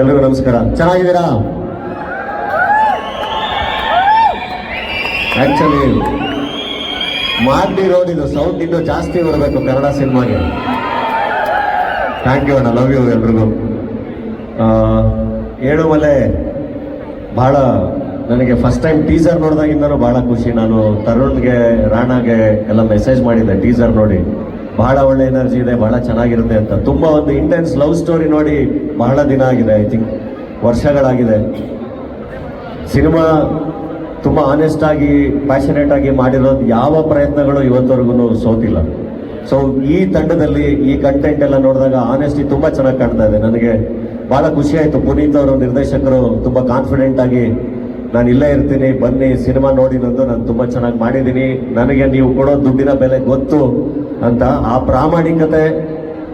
ಎಲ್ರಿಗೂ ನಮಸ್ಕಾರ. ಚೆನ್ನಾಗಿದ್ದೀರಾ? ಆಕ್ಚುಲಿ ಮಾಡಿ ರೋಡ್ ಇದು ಸೌತ್ ಇನ್ನೂ ಜಾಸ್ತಿ ಬರಬೇಕು ಕನ್ನಡ ಸಿನಿಮಾಗೆ. ಥ್ಯಾಂಕ್ ಯು ಅಣ್ಣ ಲವ್ ಯು ಎಲ್ರಿಗೂ. ಹೇಳು ಮಲೆ, ಭಾಳ ನನಗೆ ಫಸ್ಟ್ ಟೈಮ್ ಟೀಸರ್ ನೋಡಿದಾಗಿಂದನೂ ಬಹಳ ಖುಷಿ. ನಾನು ತರುಣ್ಗೆ, ರಾಣಾಗೆ ಎಲ್ಲ ಮೆಸೇಜ್ ಮಾಡಿದ್ದೆ ಟೀಸರ್ ನೋಡಿ. ಬಹಳ ಒಳ್ಳೆ ಎನರ್ಜಿ ಇದೆ, ಬಹಳ ಚೆನ್ನಾಗಿರುತ್ತೆ ಅಂತ. ತುಂಬಾ ಒಂದು ಇಂಟೆನ್ಸ್ ಲವ್ ಸ್ಟೋರಿ ನೋಡಿ ಬಹಳ ದಿನ ಆಗಿದೆ ಐ ಥಿಂಕ್ ವರ್ಷಗಳಾಗಿದೆ. ಸಿನಿಮಾ ತುಂಬ ಆನೆಸ್ಟ್ ಆಗಿ ಪ್ಯಾಷನೇಟ್ ಆಗಿ ಮಾಡಿರೋ ಯಾವ ಪ್ರಯತ್ನಗಳು ಇವತ್ತವರೆಗೂ ಸೋತಿಲ್ಲ. ಸೊ ಈ ತಂಡದಲ್ಲಿ ಈ ಕಂಟೆಂಟ್ ಎಲ್ಲ ನೋಡಿದಾಗ ಆನೆಸ್ಟಿ ತುಂಬಾ ಚೆನ್ನಾಗಿ ಕಾಣ್ತಾ ಇದೆ. ನನಗೆ ಬಹಳ ಖುಷಿ ಆಯ್ತು. ಪುನೀತ್ ಅವರು ನಿರ್ದೇಶಕರು ತುಂಬಾ ಕಾನ್ಫಿಡೆಂಟ್ ಆಗಿ ನಾನು ಇಲ್ಲೇ ಇರ್ತೀನಿ, ಬನ್ನಿ, ಸಿನಿಮಾ ನೋಡಿ ನಂದು, ನಾನು ತುಂಬಾ ಚೆನ್ನಾಗಿ ಮಾಡಿದ್ದೀನಿ. ನನಗೆ ನೀವು ಕೊಡೋ ದುಡ್ಡಿನ ಬೆಲೆ ಗೊತ್ತು ಅಂತ ಆ ಪ್ರಾಮಾಣಿಕತೆ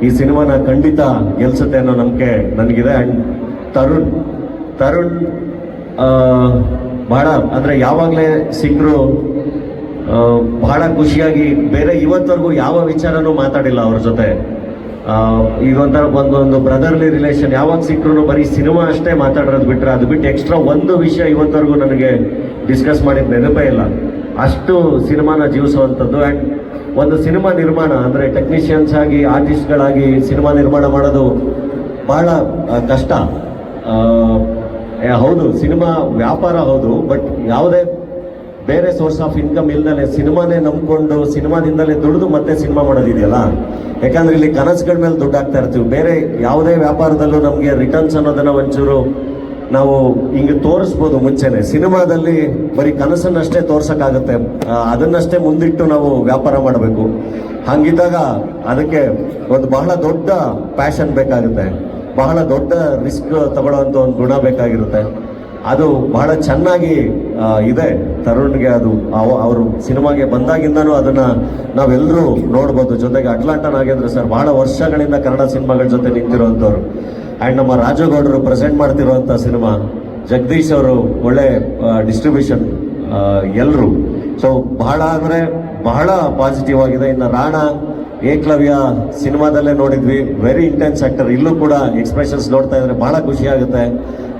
ಈ ಸಿನಿಮಾನ ಖಂಡಿತ ಗೆಲ್ಸುತ್ತೆ ಅನ್ನೋ ನಂಬಿಕೆ ನನಗಿದೆ. ಅಂಡ್ ತರುಣ್ ತರುಣ್ ಬಹಳ ಅಂದ್ರೆ ಯಾವಾಗಲೇ ಸಿಕ್ಕರು ಬಹಳ ಖುಷಿಯಾಗಿ ಬೇರೆ ಇವತ್ತವರೆಗೂ ಯಾವ ವಿಚಾರನೂ ಮಾತಾಡಿಲ್ಲ ಅವ್ರ ಜೊತೆ. ಆ, ಈಗ ಒಂಥರ ಒಂದೊಂದು ಬ್ರದರ್ಲಿ ರಿಲೇಷನ್ ಯಾವಾಗ ಸಿಕ್ಕರು ಬರೀ ಸಿನಿಮಾ ಅಷ್ಟೇ ಮಾತಾಡೋದು ಬಿಟ್ರೆ ಅದು ಬಿಟ್ಟು ಎಕ್ಸ್ಟ್ರಾ ಒಂದು ವಿಷಯ ಇವತ್ತವರೆಗೂ ನನಗೆ ಡಿಸ್ಕಸ್ ಮಾಡಿದ ನೆನಪೇ ಇಲ್ಲ. ಅಷ್ಟು ಸಿನಿಮಾನ ಜೀವಿಸುವಂಥದ್ದು ಆ್ಯಂಡ್ ಒಂದು ಸಿನಿಮಾ ನಿರ್ಮಾಣ ಅಂದರೆ ಟೆಕ್ನಿಷಿಯನ್ಸ್ ಆಗಿ ಆರ್ಟಿಸ್ಟ್ಗಳಾಗಿ ಸಿನಿಮಾ ನಿರ್ಮಾಣ ಮಾಡೋದು ಬಹಳ ಕಷ್ಟ. ಹೌದು ಸಿನಿಮಾ ವ್ಯಾಪಾರ ಹೌದು ಬಟ್ ಯಾವುದೇ ಬೇರೆ ಸೋರ್ಸ್ ಆಫ್ ಇನ್ಕಮ್ ಇಲ್ದಲೆ ಸಿನಿಮಾನೇ ನಂಬ್ಕೊಂಡು ಸಿನಿಮಾದಿಂದಲೇ ದುಡಿದು ಮತ್ತೆ ಸಿನಿಮಾ ಮಾಡೋದಿದೆಯಲ್ಲ? ಯಾಕಂದ್ರೆ ಇಲ್ಲಿ ಕನಸುಗಳ ಮೇಲೆ ದುಡ್ಡು ಹಾಕ್ತಾ ಇರ್ತೀವಿ. ಬೇರೆ ಯಾವುದೇ ವ್ಯಾಪಾರದಲ್ಲೂ ನಮಗೆ ರಿಟರ್ನ್ಸ್ ಅನ್ನೋದನ್ನ ಒಂಚೂರು ನಾವು ಹಿಂಗೆ ತೋರಿಸ್ಬೋದು ಮುಂಚೆನೆ. ಸಿನಿಮಾದಲ್ಲಿ ಬರೀ ಕನಸನ್ನಷ್ಟೇ ತೋರ್ಸಕ್ಕಾಗತ್ತೆ. ಅದನ್ನಷ್ಟೇ ಮುಂದಿಟ್ಟು ನಾವು ವ್ಯಾಪಾರ ಮಾಡಬೇಕು. ಹಂಗಿದ್ದಾಗ ಅದಕ್ಕೆ ಒಂದು ಬಹಳ ದೊಡ್ಡ ಪ್ಯಾಷನ್ ಬೇಕಾಗುತ್ತೆ. ಬಹಳ ದೊಡ್ಡ ರಿಸ್ಕ್ ತಗೊಳ್ಳೋವಂಥ ಒಂದು ಗುಣ ಬೇಕಾಗಿರುತ್ತೆ. ಅದು ಬಹಳ ಚೆನ್ನಾಗಿ ಇದೆ. ತರುಣ್ಗೆ ಅದು ಅವ- ಅವರು ಸಿನಿಮಾಗೆ ಬಂದಾಗಿಂದನೂ ಅದನ್ನ ನಾವೆಲ್ಲರೂ ನೋಡ್ಬೋದು. ಜೊತೆಗೆ ಅಟ್ಲಾಂಟ ನಾಗೇಂದ್ರ ಸರ್ ಬಹಳ ವರ್ಷಗಳಿಂದ ಕನ್ನಡ ಸಿನಿಮಾಗಳ ಜೊತೆ ನಿಂತಿರುವಂಥವ್ರು. ಆ್ಯಂಡ್ ನಮ್ಮ ರಾಜಗೌಡರು ಪ್ರೆಸೆಂಟ್ ಮಾಡ್ತಿರುವಂಥ ಸಿನಿಮಾ, ಜಗದೀಶ್ ಅವರು ಒಳ್ಳೆ ಡಿಸ್ಟ್ರಿಬ್ಯೂಷನ್ ಎಲ್ಲರೂ ಸೊ ಬಹಳ ಅಂದರೆ ಬಹಳ ಪಾಸಿಟಿವ್ ಆಗಿದೆ. ಇನ್ನು ರಾಣಾ ಏಕಲವ್ಯ ಸಿನಿಮಾದಲ್ಲೇ ನೋಡಿದ್ವಿ. ವೆರಿ ಇಂಟೆನ್ಸ್ ಆಕ್ಟರ್ ಇಲ್ಲೂ ಕೂಡ ಎಕ್ಸ್ಪ್ರೆಷನ್ಸ್ ನೋಡ್ತಾ ಇದ್ರೆ ಬಹಳ ಖುಷಿ ಆಗುತ್ತೆ.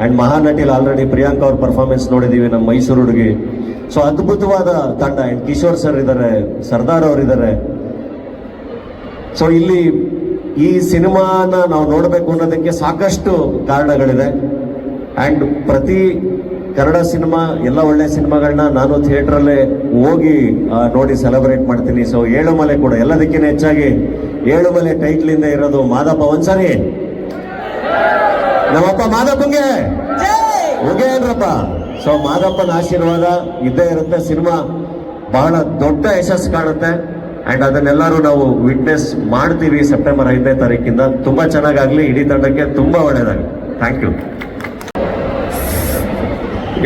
ಅಂಡ್ ಮಹಾನಟಿಲ್ ಆಲ್ರೆಡಿ ಪ್ರಿಯಾಂಕಾ ಅವ್ರ ಪರ್ಫಾರ್ಮೆನ್ಸ್ ನೋಡಿದೀವಿ ನಮ್ಮ ಮೈಸೂರು ಹುಡುಗಿ. ಸೊ ಅದ್ಭುತವಾದ ತಂಡ. ಅಂಡ್ ಕಿಶೋರ್ ಸರ್ ಇದ್ದಾರೆ ಸರ್ದಾರ್ ಅವರು ಇದ್ದಾರೆ ಸೊ ಇಲ್ಲಿ ಈ ಸಿನಿಮಾನ ನಾವು ನೋಡಬೇಕು ಅನ್ನೋದಕ್ಕೆ ಸಾಕಷ್ಟು ಕಾರಣಗಳಿದೆ. ಅಂಡ್ ಪ್ರತಿ ಕನ್ನಡ ಸಿನಿಮಾ, ಎಲ್ಲ ಒಳ್ಳೆ ಸಿನಿಮಾಗಳನ್ನ ನಾನು ಥಿಯೇಟ್ರಲ್ಲೇ ಹೋಗಿ ನೋಡಿ ಸೆಲೆಬ್ರೇಟ್ ಮಾಡ್ತೀನಿ. ಸೊ ಏಳುಮಲೆ ಕೂಡ, ಎಲ್ಲದಕ್ಕಿಂತ ಹೆಚ್ಚಾಗಿ ಏಳುಮಲೆ ಟೈಟ್ಲಿಂದ ಇರೋದು ಮಾದಪ್ಪ ಒಂದ್ಸರಿ. ನಮ್ಮಪ್ಪ ಮಾದಪ್ಪಂಗೆ. ಏನ್ರಪ್ಪ ಸೊ ಮಾದಪ್ಪನ ಆಶೀರ್ವಾದ ಇದ್ದೇ ಇರುತ್ತೆ ಸಿನಿಮಾ. ಬಹಳ ದೊಡ್ಡ ಯಶಸ್ಸು ಕಾಣುತ್ತೆ. ಅಂಡ್ ಅದನ್ನೆಲ್ಲರೂ ನಾವು ವಿಟ್ನೆಸ್ ಮಾಡ್ತೀವಿ ಸೆಪ್ಟೆಂಬರ್ ಐದನೇ ತಾರೀಕಿಂದ. ತುಂಬಾ ಚೆನ್ನಾಗಾಗಲಿ, ಇಡೀ ತಂಡಕ್ಕೆ ತುಂಬಾ ಒಳ್ಳೇದಾಗಲಿ. ಥ್ಯಾಂಕ್ ಯು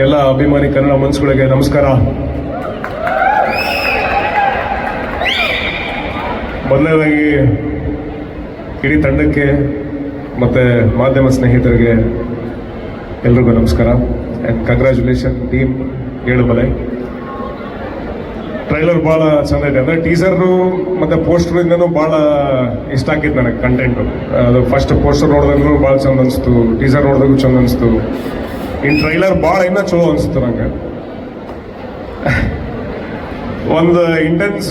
ಎಲ್ಲ ಅಭಿಮಾನಿ ಕನ್ನಡ ಮನಸ್ಸುಗಳಿಗೆ ನಮಸ್ಕಾರ. ಮೊದಲನೇದಾಗಿ ಇಡೀ ತಂಡಕ್ಕೆ ಮತ್ತು ಮಾಧ್ಯಮ ಸ್ನೇಹಿತರಿಗೆ ಎಲ್ರಿಗೂ ನಮಸ್ಕಾರ. And congratulation team Elumale trailer ಭಾಳ ಚಂದ ಇದೆ. ಅಂದರೆ ಟೀಸರು ಮತ್ತು ಪೋಸ್ಟ್ರಿಂದನೂ ಭಾಳ ಇಷ್ಟ ಆಗಿತ್ತು ನನಗೆ ಕಂಟೆಂಟು ಅದು ಫಸ್ಟ್ ಪೋಸ್ಟರ್ ನೋಡಿದಾಗೂ ಭಾಳ ಚಂದ ಅನಿಸ್ತು ಟೀಸರ್ ನೋಡಿದಾಗೂ ಚಂದ ಅನಿಸ್ತು. ಇನ್ ಟ್ರೈಲರ್ ಭಾಳ ಇನ್ನೂ ಚಲೋ ಅನಿಸ್ತು ನಂಗೆ. ಒಂದು ಇಂಟೆನ್ಸ್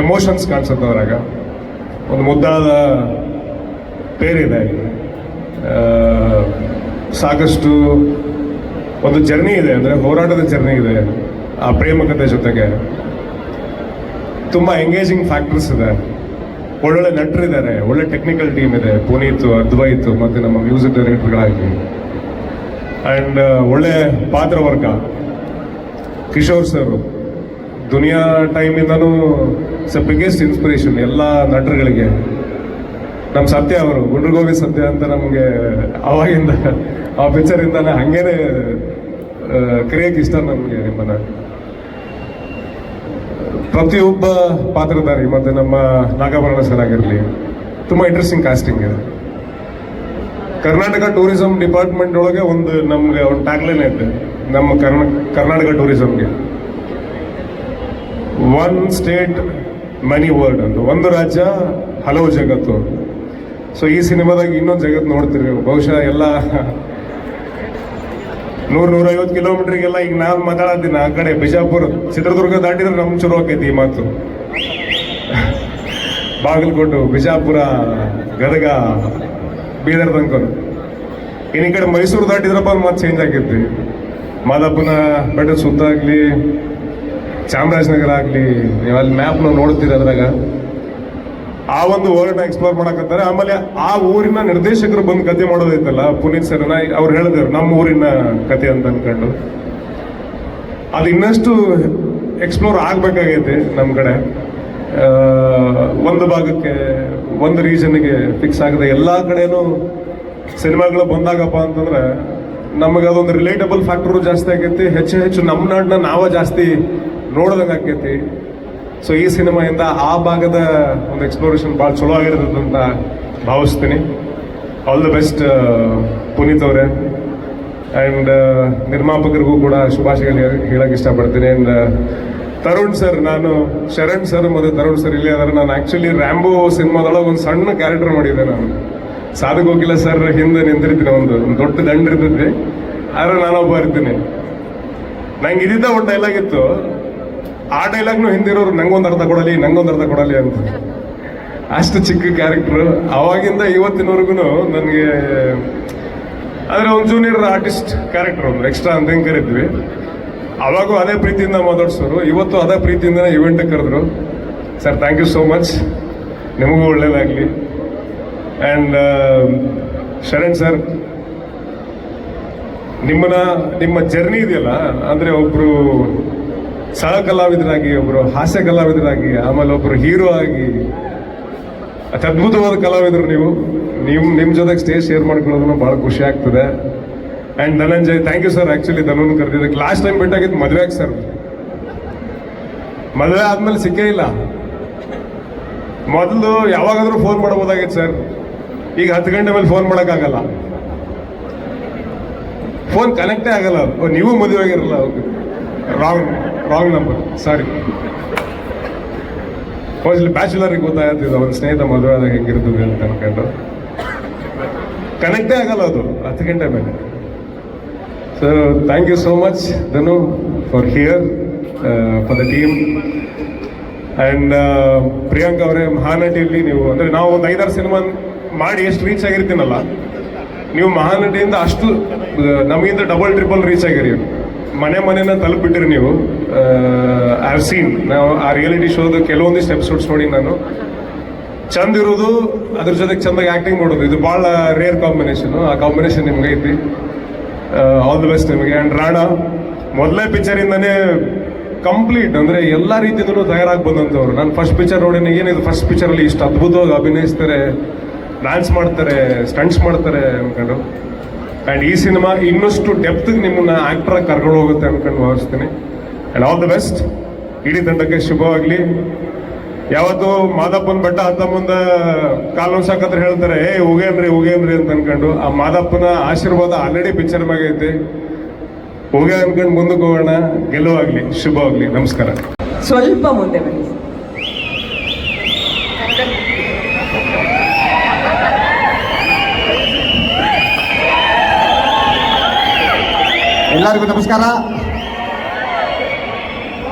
ಎಮೋಷನ್ಸ್ ಕಾಣಿಸುತ್ತೆ ಅವರಾಗ ಒಂದು ಮುದ್ದಾದ ಪೇರಿದೆ ಸಾಕಷ್ಟು ಒಂದು ಜರ್ನಿ ಇದೆ, ಅಂದರೆ ಹೋರಾಟದ ಜರ್ನಿ ಇದೆ ಆ ಪ್ರೇಮಕತೆ ಜೊತೆಗೆ. ತುಂಬ ಎಂಗೇಜಿಂಗ್ ಫ್ಯಾಕ್ಟರ್ಸ್ ಇದೆ. ಒಳ್ಳೊಳ್ಳೆ ನಟರಿದ್ದಾರೆ, ಒಳ್ಳೆ ಟೆಕ್ನಿಕಲ್ ಟೀಮ್ ಇದೆ. ಪುನೀತ್, ಅದ್ವೈತ್, ಮತ್ತು ನಮ್ಮ ಮ್ಯೂಸಿಕ್ ಡೈರೆಕ್ಟರ್ಗಳಾಗಿ ಆ್ಯಂಡ್ ಒಳ್ಳೆ ಪಾತ್ರವರ್ಗ ಕಿಶೋರ್ ಸರ್ ದುನಿಯಾ ಟೈಮಿಂದನೂ ಸ ಬಿಗ್ಗೆಸ್ಟ್ ಇನ್ಸ್ಪಿರೇಷನ್ ಎಲ್ಲ ನಟರುಗಳಿಗೆ. ನಮ್ಮ ಸತ್ಯ ಅವರು, ಗುಂಡ್ರಗೋವಿ ಸತ್ಯ ಅಂತ ನಮಗೆ ಅವಾಗಿಂದ, ಆ ಪಿಕ್ಚರಿಂದನೇ ಹಂಗೇನೆ ಕರೆಯಕ್ಕೆ ಇಷ್ಟ ನಮಗೆ ನಿಮ್ಮನ್ನ. ಪ್ರತಿಯೊಬ್ಬ ಪಾತ್ರಧಾರಿ ಮತ್ತು ನಮ್ಮ ನಾಗಾಭರಣ ಸರ್ ಆಗಿರಲಿ, ತುಂಬ ಇಂಟ್ರೆಸ್ಟಿಂಗ್ ಕಾಸ್ಟಿಂಗ್ ಇದೆ. ಕರ್ನಾಟಕ ಟೂರಿಸಂ ಡಿಪಾರ್ಟ್ಮೆಂಟ್ ಒಳಗೆ ಒಂದು ನಮ್ಗೆ ಒಂದು ಟ್ಯಾಗ್ಲೈನ್ ಐತೆ. ನಮ್ಮ ಕರ್ನ, ಕರ್ನಾಟಕ ಟೂರಿಸಂಗೆ. ಒನ್ ಸ್ಟೇಟ್ ಮನಿ ವರ್ಲ್ಡ್ ಅಂತ. ಒಂದು ರಾಜ್ಯ, ಹಲವು ಜಗತ್ತು ಸೊ ಈ ಸಿನಿಮಾದಾಗ ಇನ್ನೊಂದು ಜಗತ್ತು ನೋಡ್ತೀರಿ ನೀವು. ಬಹುಶಃ ಎಲ್ಲ ನೂರ್ ನೂರೈವತ್ತು ಕಿಲೋಮೀಟ್ರಿಗೆಲ್ಲ ಈಗ ನಾನು ಮಾತಾಡತ್ತೀನಿ ಆ ಕಡೆ. ಬಿಜಾಪುರ, ಚಿತ್ರದುರ್ಗ ದಾಟಿದ್ರೆ ನಮ್ಗೆ ಶುರು ಆಕೈತಿ ಈ ಮಾತು. ಬಾಗಲಕೋಟು, ಬಿಜಾಪುರ, ಗದಗ. ಬೀದರ್ ತನಕ. ಇನ್ನು ಈ ಕಡೆ ಮೈಸೂರು ದಾಟಿದ್ರಪ್ಪ ಮತ್ತೆ ಚೇಂಜ್ ಆಗೈತಿ ಮಾದಪ್ಪನ ಬೆಟ್ಟದ ಸುತ್ತ ಆಗಲಿ, ಚಾಮರಾಜನಗರ ಆಗಲಿ, ನೀವು ಅಲ್ಲಿ ಮ್ಯಾಪ್ ನಾವು ನೋಡ್ತೀರಿ ಅದ್ರಾಗ. ಆ ಒಂದು ವರ್ಲ್ಡ್ನ ಎಕ್ಸ್ಪ್ಲೋರ್ ಮಾಡಕತ್ತಾರೆ. ಆಮೇಲೆ ಆ ಊರಿನ ನಿರ್ದೇಶಕರು ಬಂದು ಕತೆ ಮಾಡೋದೈತಲ್ಲ, ಪುನೀತ್ ಸರ್ ಅವ್ರು ಹೇಳಿದ್ರು, ನಮ್ಮ ಊರಿನ ಕತೆ ಅಂತ ಅನ್ಕೊಂಡು. ಅದು ಇನ್ನಷ್ಟು ಎಕ್ಸ್ಪ್ಲೋರ್ ಆಗ್ಬೇಕಾಗೈತಿ ನಮ್ಮ ಕಡೆ. ಒಂದು ಭಾಗಕ್ಕೆ ಒಂದು ರೀಸನ್ಗೆ ಫಿಕ್ಸ್ ಆಗದೆ ಎಲ್ಲಾ ಕಡೆನೂ ಸಿನಿಮಾಗಳು ಬಂದಾಗಪ್ಪ ಅಂತಂದ್ರೆ ನಮಗೆ ಅದೊಂದು ರಿಲೇಟಬಲ್ ಫ್ಯಾಕ್ಟರ್ ಜಾಸ್ತಿ ಆಗೈತಿ. ಹೆಚ್ಚು ಹೆಚ್ಚು ನಮ್ಮ ನಾಡನ್ನ ನಾವ ಜಾಸ್ತಿ ನೋಡ್ದಂಗೆ ಆಕೈತಿ. ಸೊ ಈ ಸಿನಿಮಾಯಿಂದ ಆ ಭಾಗದ ಒಂದು ಎಕ್ಸ್ಪ್ಲೋರೇಷನ್ ಭಾಳ ಚಲೋ ಆಗಿರ್ತದೆ ಅಂತ ಭಾವಿಸ್ತೀನಿ. ಆಲ್ ದ ಬೆಸ್ಟ್ ಪುನೀತ್ ಅವರೇ. ಆ್ಯಂಡ್ ನಿರ್ಮಾಪಕರಿಗೂ ಕೂಡ ಶುಭಾಶಯಗಳು ಹೇಳಕ್ ಇಷ್ಟಪಡ್ತೀನಿ. ಆ್ಯಂಡ್ ತರುಣ್ ಸರ್, ನಾನು ಶರಣ್ ಸರ್ ಮತ್ತು ತರುಣ್ ಸರ್ ಇಲ್ಲಿ ಅದರ. ನಾನು ಆ್ಯಕ್ಚುಲಿ ರ್ಯಾಂಬೋ ಸಿನಿಮಾದೊಳಗೆ ಒಂದು ಸಣ್ಣ ಕ್ಯಾರೆಕ್ಟರ್ ಮಾಡಿದ್ದೆ ನಾನು. ಸಾಧಕ ಹೋಗಿಲ್ಲ ಸರ್ ಹಿಂದೆ ನಿಂತಿರ್ತೀನಿ, ಒಂದು ದೊಡ್ಡ ದಂಡ ಇರ್ತೈತಿ. ಆದ್ರೆ ನಾನೊಬ್ಬ ಇರ್ತೀನಿ. ನಂಗೆ ಇದ್ದಿದ್ದ ಒಂದು ಡೈಲಾಗ್ ಇತ್ತು. ಆ ಡೈಲಾಗ್ನು ಹಿಂದಿರೋರು ನಂಗೊಂದು ಅರ್ಥ ಕೊಡಲಿ ನಂಗೊಂದು ಅರ್ಥ ಕೊಡಲಿ ಅಂತ. ಅಷ್ಟು ಚಿಕ್ಕ ಕ್ಯಾರೆಕ್ಟರ್ ಅವಾಗಿಂದ ಇವತ್ತಿನವರೆಗೂ ನನಗೆ, ಆದರೆ ಒಂದು ಜೂನಿಯರ್ ಆರ್ಟಿಸ್ಟ್ ಕ್ಯಾರೆಕ್ಟರ್ ಒಂದು ಎಕ್ಸ್ಟ್ರಾ ಅಂತ ಹೆಂಗೆ ಕರಿದ್ವಿ ಅವಾಗೂ ಅದೇ ಪ್ರೀತಿಯಿಂದ ಮಾತಾಡ್ಸೋರು ಇವತ್ತು ಅದೇ ಪ್ರೀತಿಯಿಂದ ಇವೆಂಟ್ ಕರೆದ್ರು. Sir thank you so much ನಿಮಗೂ ಒಳ್ಳೇದಾಗಲಿ. ಆ್ಯಂಡ್ ಶರಣ್ ಸರ್ ನಿಮ್ಮನ್ನ, ನಿಮ್ಮ ಜರ್ನಿ ಇದೆಯಲ್ಲ, ಅಂದರೆ ಒಬ್ಬರು ಸಹ ಕಲಾವಿದರಾಗಿ ಒಬ್ಬರು ಹಾಸ್ಯ ಕಲಾವಿದರಾಗಿ, ಆಮೇಲೆ ಒಬ್ಬರು ಹೀರೋ ಆಗಿ ಅತ್ಯದ್ಭುತವಾದ ಕಲಾವಿದರು ನೀವು. ನಿಮ್ಮ ನಿಮ್ಮ ಜೊತೆಗೆ ಸ್ಟೇಜ್ ಶೇರ್ ಮಾಡ್ಕೊಳ್ಳೋದನ್ನು ಭಾಳ ಖುಷಿ ಆಗ್ತದೆ. And Dhananjay thank you sir actually ಧನೋನ್ ಕರೆದಿದ್ದಕ್ಕೆ ಲಾಸ್ಟ್ ಟೈಮ್ ಬಿಟ್ಟಾಗಿತ್ತು ಮದುವೆ ಆಗಿ ಸರ್ ಮದುವೆ ಆದ್ಮೇಲೆ ಸಿಕ್ಕೇ ಇಲ್ಲ. ಮೊದಲು ಯಾವಾಗಾದರೂ ಫೋನ್ ಮಾಡಬಹುದಾಗಿತ್ತು ಸರ್ ಈಗ ಹತ್ತು ಗಂಟೆ ಮೇಲೆ ಫೋನ್ ಮಾಡೋಕ್ಕಾಗಲ್ಲ. ಫೋನ್ ಕನೆಕ್ಟೇ ಆಗಲ್ಲ. ನೀವು ಮದುವೆ ಆಗಿರಲ್ಲ. Wrong wrong number sorry mostly ಬ್ಯಾಚುಲರಿಗೆ ಗೊತ್ತಾಗ್ತಿದ್ದು ಒಂದು ಸ್ನೇಹಿತ ಮದುವೆ ಆದಾಗ ಹೆಂಗಿರ್ತದೆ ಅಂತ ಅನ್ಕೊಂಡು ಕನೆಕ್ಟೇ ಆಗಲ್ಲ ಅದು, ಹತ್ತು ಗಂಟೆ ಮೇಲೆ. So thank you so much for for here for the team and Priyanka ಅವರೇ ಮಹಾನಟಿಯಲ್ಲಿ ನೀವು, ಅಂದರೆ ನಾವು ಒಂದು ಐದಾರು ಸಿನಿಮಾ ಮಾಡಿ ಎಷ್ಟು ರೀಚ್ ಆಗಿರ್ತೀನಲ್ಲ, ನೀವು ಮಹಾನಟಿಯಿಂದ ಅಷ್ಟು ನಮಗಿಂದ ನಮಗಿಂತ ಡಬಲ್ ಟ್ರಿಪಲ್ ರೀಚ್ ಆಗಿರಿ. ಮನೆ ಮನೆನ ತಲುಪಿಟ್ಟಿರಿ ನೀವು. ಐ ಸೀನ್ ನಾವು ಆ ರಿಯಾಲಿಟಿ ಶೋದು ಕೆಲವೊಂದಿಷ್ಟು ಎಪಿಸೋಡ್ಸ್ ನೋಡಿ ನಾನು. ಚಂದ ಇರೋದು, ಅದ್ರ ಜೊತೆಗೆ ಚಂದಾಗಿ ಆ್ಯಕ್ಟಿಂಗ್ ಮಾಡೋದು. ಇದು ಭಾಳ ರೇರ್ ಕಾಂಬಿನೇಷನು ಆ ಕಾಂಬಿನೇಷನ್ ನಿಮ್ಗೆ ಐತಿ. ಆಲ್ ದ ಬೆಸ್ಟ್ ನಿಮಗೆ. ಆ್ಯಂಡ್ ರಾಣಾ ಮೊದಲನೇ ಪಿಕ್ಚರಿಂದನೇ ಕಂಪ್ಲೀಟ್ ಅಂದರೆ ಎಲ್ಲ ರೀತಿಯಿಂದಲೂ ತಯಾರಾಗಿ ಬಂದಂಥವ್ರು. ನಾನು ಫಸ್ಟ್ ಪಿಕ್ಚರ್ ನೋಡಿ ಏನಿದು ಫಸ್ಟ್ ಪಿಕ್ಚರಲ್ಲಿ ಇಷ್ಟು ಅದ್ಭುತವಾಗಿ ಅಭಿನಯಿಸ್ತಾರೆ ಡ್ಯಾನ್ಸ್ ಮಾಡ್ತಾರೆ ಸ್ಟಂಟ್ಸ್ ಮಾಡ್ತಾರೆ ಅಂದ್ಕೊಂಡು ಆ್ಯಂಡ್ ಈ ಸಿನಿಮಾ ಇನ್ನಷ್ಟು ಡೆಪ್ತ್ಗೆ ನಿಮ್ಮನ್ನ ಆ್ಯಕ್ಟ್ರಾಗಿ ಕರ್ಕೊಂಡು ಹೋಗುತ್ತೆ ಅಂದ್ಕೊಂಡು ಭಾವಿಸ್ತೀನಿ. ಆ್ಯಂಡ್ ಆಲ್ ದ ಬೆಸ್ಟ್ ಇಡೀ ತಂಡಕ್ಕೆ ಶುಭವಾಗಲಿ. ಯಾವತ್ತು ಮಾದಪ್ಪನ ಬೆಟ್ಟ ಹತ್ತ ಮುಂದೆ ಕಾಲು ನೋಡ್ಸಾಕತ್ರ ಹೇಳ್ತಾರೆ ಏ ಹೋಗೇನ್ರಿ ಹೋಗೇನ್ರಿ ಅಂತ ಅನ್ಕೊಂಡು ಆ ಮಾದಪ್ಪನ ಆಶೀರ್ವಾದ ಆಲ್ರೆಡಿ ಪಿಕ್ಚರ್ ಮ್ಯಾಗ ಐತಿ. ಹೋಗ ಅನ್ಕೊಂಡು ಮುಂದಕ್ಕೆ ಹೋಗೋಣ. ಗೆಲುವಾಗ್ಲಿ ಶುಭವಾಗ್ಲಿ ನಮಸ್ಕಾರ. ಸ್ವಲ್ಪ ಮುಂದೆ ಬನ್ನಿ. ಎಲ್ಲರಿಗೂ ನಮಸ್ಕಾರ.